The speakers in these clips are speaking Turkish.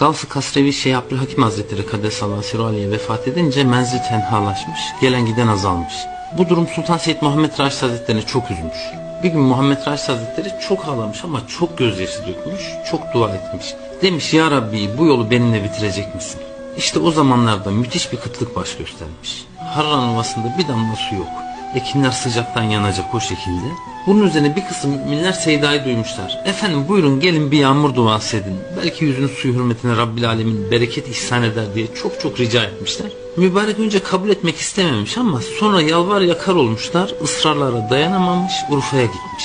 Gavs-ı Kasrevi Şeyh Abdülhakim Hazretleri Kaddesallahu Sirru Aleyhi vefat edince menzil tenhalaşmış, gelen giden azalmış. Bu durum Sultan Seyyid Muhammed Raşid Hazretleri'ni çok üzmüş. Bir gün Muhammed Raşid Hazretleri çok ağlamış ama çok gözyaşı dökmüş, çok dua etmiş. Demiş ya Rabbi bu yolu benimle bitirecek misin? İşte o zamanlarda müthiş bir kıtlık baş göstermiş. Harran Ovası'nda bir damla su yok. Ekinler sıcaktan yanacak o şekilde. Bunun üzerine bir kısım müminler Seyda'yı duymuşlar. Efendim buyurun gelin bir yağmur duası edin. Belki yüzün suyu hürmetine Rabbil Alemin bereket ihsan eder diye çok çok rica etmişler. Mübarek önce kabul etmek istememiş ama sonra yalvar yakar olmuşlar. ısrarlara dayanamamış Urfa'ya gitmiş.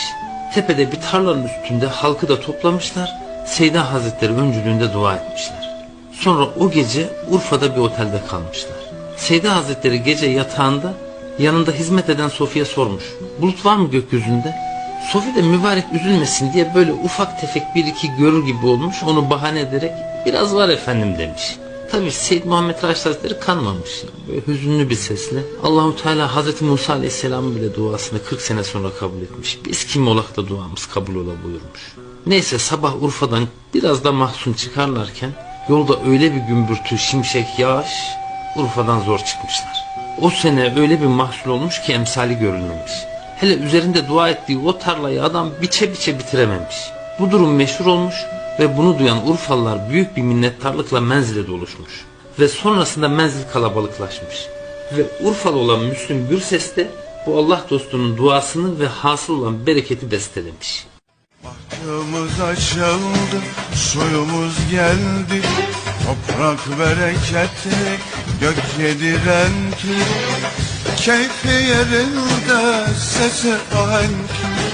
Tepede bir tarlanın üstünde halkı da toplamışlar. Seyda Hazretleri öncülüğünde dua etmişler. Sonra o gece Urfa'da bir otelde kalmışlar. Seyda Hazretleri gece yatağında yanında hizmet eden Sofi'ye sormuş. Bulut var mı gökyüzünde? Sofi de mübarek üzülmesin diye böyle ufak tefek bir iki görür gibi olmuş. Onu bahane ederek biraz var efendim demiş. Tabi Seyyid Muhammed Raşid Hazretleri kanmamış. Böyle hüzünlü bir sesle. Allahu Teala Hazreti Musa Aleyhisselam'ın bile duasını 40 sene sonra kabul etmiş. Biz kim olak da duamız kabul ola buyurmuş. Neyse sabah Urfa'dan biraz da mahzun çıkarlarken yolda öyle bir gümbürtü, şimşek, yağış Urfa'dan zor çıkmışlar. O sene öyle bir mahsul olmuş ki emsali görülmemiş. Hele üzerinde dua ettiği o tarlayı adam biçe biçe bitirememiş. Bu durum meşhur olmuş ve bunu duyan Urfalılar büyük bir minnettarlıkla menzile doluşmuş. Ve sonrasında menzil kalabalıklaşmış. Ve Urfalı olan Müslüm Gürses de bu Allah dostunun duasını ve hasıl olan bereketi bestelemiş. Bahtımız açıldı, suyumuz geldi Toprak bereketli, gök yedi renkli Keyfi yerinde, sesi ahenkli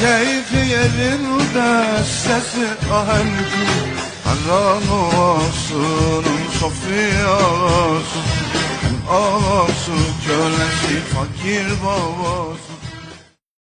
Keyfi yerinde, sesi ahenkli Harran Ovası'nın Sofya'sı Hem ağası, kölesi, fakir babası